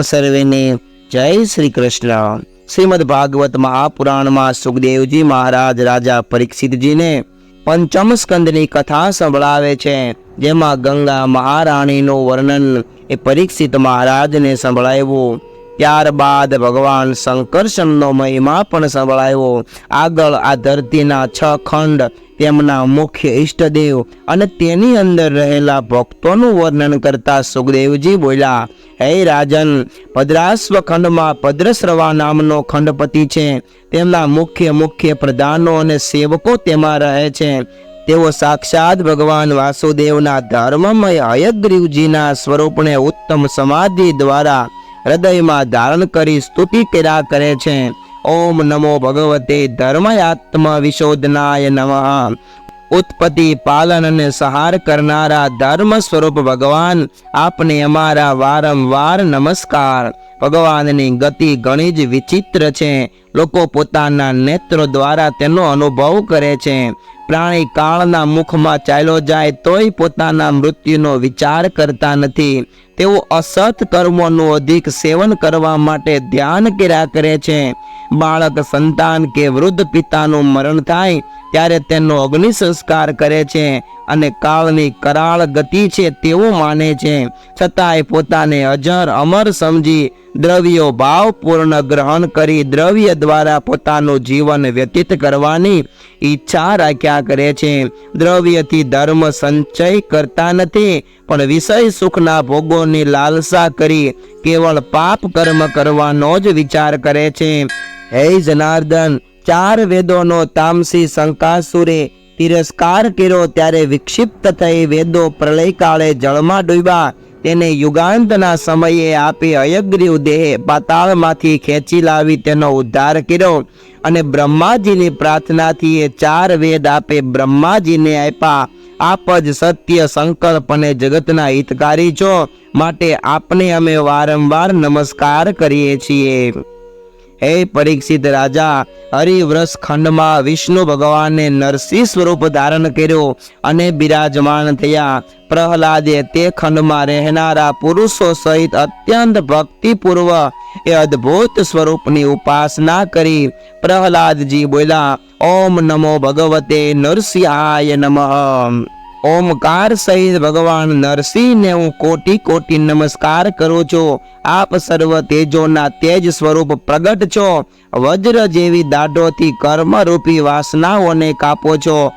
સર્વેને જય શ્રી કૃષ્ણ. શ્રીમદ ભાગવત મહાપુરાણમાં સુખદેવજી મહારાજ રાજા પરીક્ષિતજીને પંચમ સ્કંદની કથા સંભળાવે છે, જેમાં ગંગા મહારાણીનું વર્ણન એ પરીક્ષિત મહારાજને સંભળાવ્યું. ત્યારબાદ ભગવાન શંકરશનનો મહિમા પણ સંભળાયો. આગળ આ ધરતીના છ ખંડ તેમના મુખ્ય ઈષ્ટદેવ અને તેની અંદર રહેલા ભક્તોનું વર્ણન કરતા સુખદેવજી બોલ્યા, હે રાજન, ભદ્રાશ્વ ખંડમાં ભદ્રશ્રવા નામનો ખંડપતિ છે. તેમના મુખ્ય મુખ્ય પ્રધાનો અને સેવકો તેમાં રહે છે. તેઓ સાક્ષાત ભગવાન વાસુદેવના ધર્મમય હયગ્રીવજીના સ્વરૂપને ઉત્તમ સમાધિ દ્વારા હૃદયમાં ધારણ કરી સ્તુતિ કર્યા કરે છે. ઓમ નમો ભગવતે ધર્મયાત્મ વિશોધનાય નમઃ. ઉત્પત્તિ, પાલન અને સહાર કરનારા ધર્મ સ્વરૂપ ભગવાન, આપને અમારા વારંવાર નમસ્કાર. ભગવાનની ગતિ ઘણી જ વિચિત્ર છે. લોકો પોતાના નેત્રો દ્વારા તેનો અનુભવ કરે છે. પ્રાણી કાળના મુખમાં ચાલ્યો જાય તોય પોતાના મૃત્યુનો વિચાર કરતા નથી. તેઓ અસત કર્મોનું અધિક સેવન કરવા માટે ધ્યાન કર્યા કરે છે. બાળક સંતાન કે વૃદ્ધ પિતાનું મરણ થાય ત્યારે તેનો અગ્નિ સંસ્કાર કરે છે અને કાળની કરાળ ગતિ છે તેવું માને છે. છતાંય પોતાને અજર, અમર સમજી દ્રવ્યો ભાવપૂર્ણ ગ્રહણ કરી દ્રવ્ય દ્વારા પોતાનું જીવન વ્યતીત કરવાની ઈચ્છા રાખ્યા કરે છે. દ્રવ્યથી ધર્મ સંચય કરતા નથી, પણ વિષય સુખના ભોગોની લાલસા કરી કેવળ પાપ કર્મ કરવાનો જ વિચાર કરે છે. હે જનાર્દન ચાર વેદોનો તામસી શંકાસુરે તિરસ્કાર કર્યો ત્યારે વિક્ષિપ્ત થઈ વેદો પ્રલયકાળે જળમાં ડૂબ્યા. તેને યુગાંતના સમયે આપી અયગ્રીવ દેહ પાતાળમાંથી ખેંચી લાવી તેનો ઉદ્ધાર કર્યો અને બ્રહ્માજીની પ્રાર્થનાથી એ ચાર વેદ આપે બ્રહ્માજીને આપ્યા. આપ જ સત્ય સંકલ્પ અને જગતના હિતકારી છો. માટે આપને અમે વારંવાર નમસ્કાર કરીએ છીએ. હે પરીક્ષિત રાજા હરિવ્રસ ખંડમાં વિષ્ણુ ભગવાને નરસિંહ સ્વરૂપ ધારણ કર્યો અને બિરાજમાન થયા. પ્રહલાદે તે ખંડમાં રહેનારા પુરુષો સહિત અત્યંત ભક્તિપૂર્વ એ અદ્ભુત સ્વરૂપની ઉપાસના કરી. પ્રહલાદજી બોલ્યા, ઓમ નમો ભગવતે નરસિંહાય નમઃ. ઓમકાર સહિત ભગવાન નરસિંહને હું કોટી કોટી નમસ્કાર કરું છું. આપ સર્વ તેજોના તેજ સ્વરૂપ પ્રગટ છો. વજ્ર જેવી દાઢોથી કર્મરૂપી વાસનાઓને કાપો છો.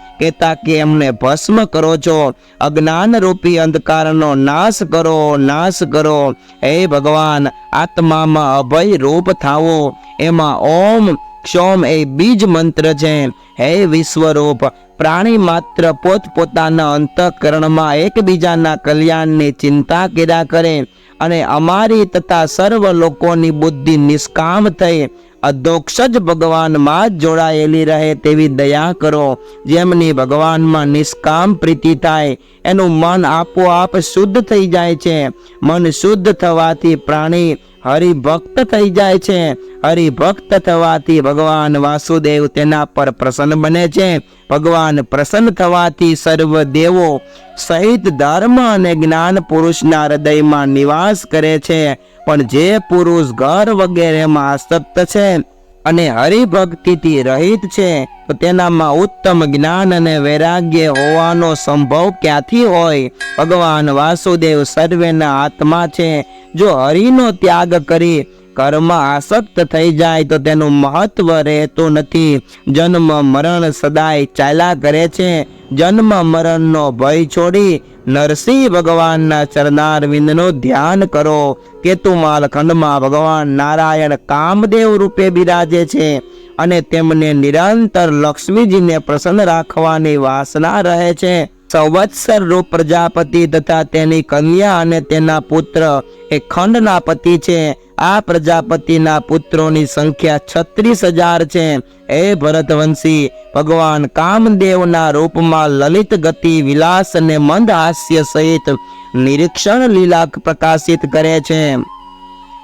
કે એમને ભસ્મ કરો છો. અજ્ઞાન રૂપી અંધકારનો નાશ કરો નાશ કરો. હે ભગવાન, આત્મામાં અભય રૂપ થાવો એમાં ઓમ ક્ષોમ એ બીજ મંત્ર છે. હે વિશ્વરૂપ, પ્રાણી માત્ર પોતપોતાના અંતઃકરણમાં એકબીજાના કલ્યાણની ચિંતા કર્યા કરે અને અમારી તથા સર્વ લોકોની બુદ્ધિ નિષ્કામ થઈ. અધોક્ષ જ ભગવાનમાં જોડાયેલી રહે તેવી દયા કરો, જેમની ભગવાનમાં નિષ્કામ પ્રીતિ થાય. એનું મન આપોઆપ શુદ્ધ થઈ જાય છે. મન શુદ્ધ થવાથી પ્રાણી હરિભક્ત થઈ જાય છે. હરિભક્ત થવાથી ભગવાન વાસુદેવ તેના પર પ્રસન્ન બને છે. ભગવાન પ્રસન્ન થવાથી સર્વ દેવો સહિત ધર્મ અને જ્ઞાન પુરુષના હૃદયમાં નિવાસ કરે છે. પણ જે પુરુષ ઘર વગેરેમાં આસક્ત છે અને હરિભક્તિથી રહિત છે, તો તેનામાં ઉત્તમ જ્ઞાન અને વૈરાગ્ય હોવાનો સંભવ ક્યાંથી હોય? ભગવાન વાસુદેવ સર્વેના આત્મા છે. જો હરિનો ત્યાગ કરી કર્મ આસક્ત થઈ જાય તો તેનું મહત્વ રહેતું નથી. જન્મ, મરણ સદાય ચાલ્યા કરે છે. જન્મ, મરણનો ભય છોડી નરસિંહ ભગવાનના ચરણારવિંદનું ધ્યાન કરો. કેતુમાલ ખંડમાં ભગવાન નારાયણ કામદેવ રૂપે બિરાજે છે અને તેમને નિરંતર લક્ષ્મીજીને પ્રસન્ન રાખવાની વાસના રહે છે. સંવત્સર રૂપ પ્રજાપતિ તથા તેની કન્યા અને તેના પુત્ર એ ખંડના પતિ છે. આ પ્રજાપતિના પુત્રોની સંખ્યા છત્રીસ હજાર છે. એ ભરતવંશી, ભગવાન કામદેવના રૂપમાં લલિત ગતિ, વિલાસ અને મંદ હાસ્ય સહિત નિરીક્ષણ લીલા પ્રકાશિત કરે છે.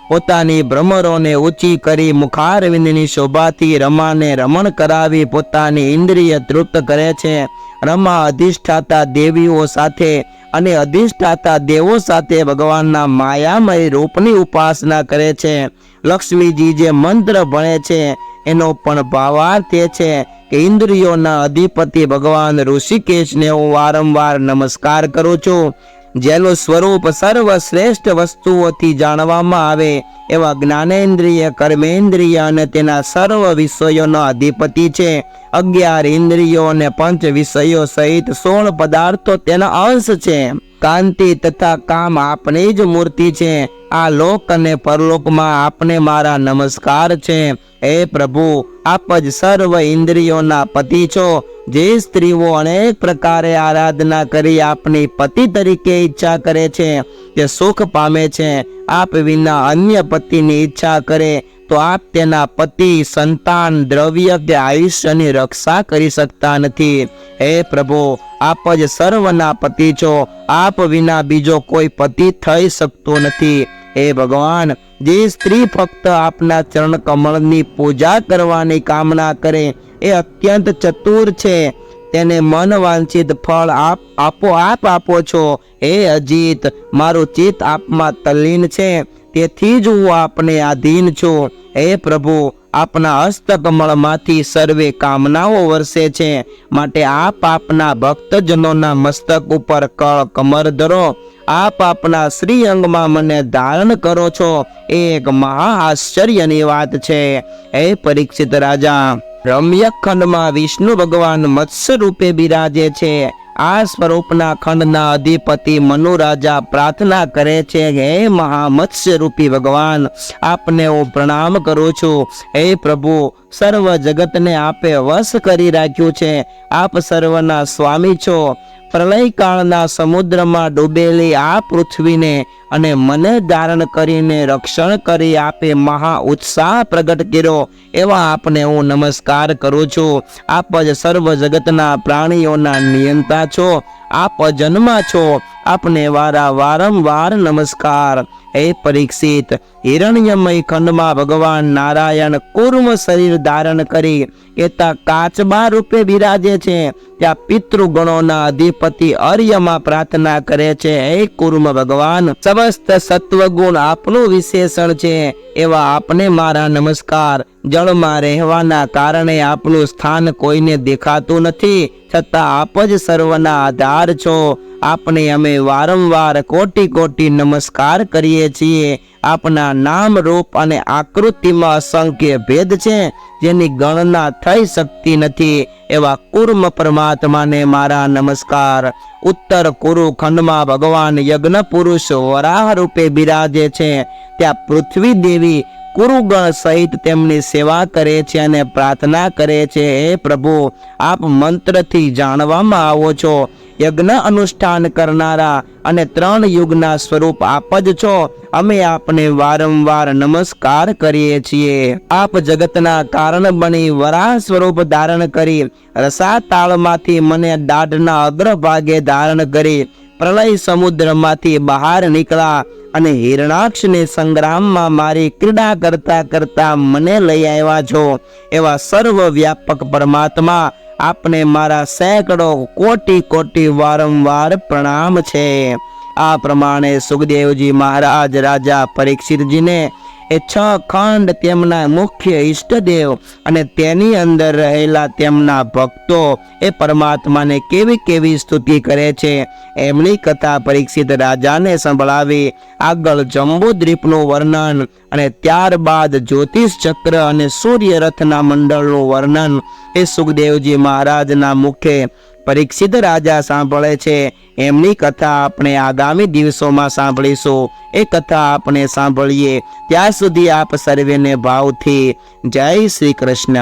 પોતાની ભ્રમરોને ઊંચી કરી મુખારવિંદની શોભાથી રમાને રમણ કરાવી પોતાની ઇન્દ્રિય તૃપ્ત કરે છે. રમા અધિષ્ઠાતા દેવીઓ સાથે અને અધિષ્ઠાતા દેવો સાથે ભગવાનના માયામય રૂપની ઉપાસના કરે છે. લક્ષ્મીજી જે મંત્ર ભણે છે, એનો પણ ભાવાર્થ એ છે કે ઇન્દ્રિયોના અધિપતિ ભગવાન ઋષિકેશને હું વારંવાર નમસ્કાર કરું છું. જેનું સ્વરૂપ સર્વશ્રેષ્ઠ વસ્તુઓથી જાણવામાં આવે એવા જ્ઞાનેન્દ્રિય, કર્મેન્દ્રિય અને તેના સર્વ વિષયોનો અધિપતિ છે. અગિયાર ઇન્દ્રિયો અને પંચ વિષયો સહિત સોળ પદાર્થો તેના અંશ છે. કાંતિ તથા કામ આપણી જ મૂર્તિ છે. આ લોક અને પરલોકમાં આપને મારા નમસ્કાર છે. હે પ્રભુ, આપ જ સર્વ ઇન્દ્રિયોના પતિ છો. જે સ્ત્રીઓ અનેક પ્રકારે આરાધના કરી આપની પતિ તરીકે ઈચ્છા કરે છે તે સુખ પામે છે, આપ વિના અન્ય પતિની ઈચ્છા કરે, તો આપ તેના પતિ, સંતાન, દ્રવ્ય કે આયુષ્યની રક્ષા કરી શકતા નથી. હે પ્રભુ, આપ જ સર્વના પતિ છો, આપ વિના બીજો કોઈ પતિ થઈ શકતો નથી. હે ભગવાન, જે સ્ત્રી ફક્ત આપના ચરણ કમળની પૂજા કરવાની કામના કરે એ અત્યંત ચતુર છે. તેને મન વાંછિત ફળ આપ, આપો આપ આપો છો. હે અજીત, મારું ચિત્ત આપમાં તલ્લીન છે. તેથી જ હું આપને આધીન છું. હે પ્રભુ, આપના હસ્તકમળમાંથી સર્વે કામનાઓ વરસે છે. માટે આપ આપના ભક્તજનોના મસ્તક ઉપર કળ કમર ધરો. આપ આપના શ્રી અંગમાં મને ધારણ કરો છો. એ એક મહા આશ્ચર્યની વાત છે. હે પરીક્ષિત રાજા રમ્ય ખંડમાં વિષ્ણુ ભગવાન મત્સ્ય રૂપે બિરાજે છે. આ સ્વરૂપના ખંડના અધિપતિ મનુરાજા પ્રાર્થના કરે છે, હે મહામત્સ્ય રૂપી ભગવાન, આપને હું પ્રણામ કરું છું. હે પ્રભુ, સર્વ જગતને આપે વશ કરી રાખ્યું છે. આપ સર્વના સ્વામી છો. પ્રલયકાળના સમુદ્રમાં ડૂબેલી આ પૃથ્વીને અને મને ધારણ કરીને રક્ષણ કરી આપે મહા ઉત્સાહ પ્રગટ કર્યો, એવા આપને હું નમસ્કાર કરું છું. આપ જ સર્વ જગતના પ્રાણીઓના નિયંતા છો. આપ જન્મા છો. આપને વારા વારંવાર નમસ્કાર. હે પરીક્ષિત, હિરણ્યમય ખંડમાં ભગવાન નારાયણ કુર્મ શરીર ધારણ કરી એતા કાચબા રૂપે બિરાજે છે. ત્યાં પિતૃગણોના અધિપતિ અર્યમાં પ્રાર્થના કરે છે, હે કુર્મ ભગવાન, સમસ્ત સત્વગુણ આપનું વિશેષણ છે. એવા આપને મારા નમસ્કાર. જળમાં રહેવાના કારણે આપનું સ્થાન કોઈને દેખાતું નથી, છતાં આપ જ સર્વના આધાર છો. આપને અમે વારંવાર કોટી કોટી નમસ્કાર કરીએ છીએ. આપના નામ રૂપ અને આકૃતિમાં અસંખ્ય ભેદ છે, જેની ગણના થઈ શકતી નથી. એવા કુર્મ પરમાત્માને મારા નમસ્કાર. ઉત્તર કુરુ ખંડમાં ભગવાન યજ્ઞ પુરુષ વરાહ રૂપે બિરાજે છે. ત્યાં પૃથ્વી દેવી કુરુગણ સહિત તેમની સેવા કરે છે અને પ્રાર્થના કરે છે, હે પ્રભુ, આપ મંત્રથી જાણવામાં આવો છો. યજ્ઞ અનુષ્ઠાન કરનારા અને ત્રણ યુગના સ્વરૂપ આપ જ છો. અમે આપને વારંવાર નમસ્કાર કરીએ છીએ. આપ જગતના કારણ બની વરાહ સ્વરૂપ ધારણ કરી રસાતાળમાંથી મને દાઢના અગ્રભાગે ધારણ કરી પ્રલય સમુદ્રમાંથી બહાર નીકળ્યા અને હિરણાક્ષને સંગ્રામમાં મારી ક્રીડા કરતા કરતા મને લઈ આવ્યા છો. એવા સર્વ વ્યાપક પરમાત્મા આપને મારા સેંકડો કોટી કોટી વારંવાર પ્રણામ છે. આ પ્રમાણે સુખદેવજી મહારાજ, રાજા પરીક્ષિતજીને એ છ ખંડ તેમના મુખ્ય ઈષ્ટદેવ અને તેની અંદર રહેલા તેમના ભક્તો એ પરમાત્માને કેવી કેવી સ્તુતિ કરે છે એમની કથા પરીક્ષિત રાજાને સંભળાવી આગળ જંબુદ્વીપનું વર્ણન અને ત્યારબાદ જ્યોતિષ ચક્ર અને સૂર્ય રથના મંડળનું વર્ણન એ સુખદેવજી મહારાજના મુખે પરીક્ષિત રાજા સાંભળે છે. એમની કથા આપણે આગામી દિવસોમાં સાંભળીશું. એ કથા આપણે સાંભળીએ. ત્યાં સુધી આપ સર્વેને ભાવથી જય શ્રી કૃષ્ણ.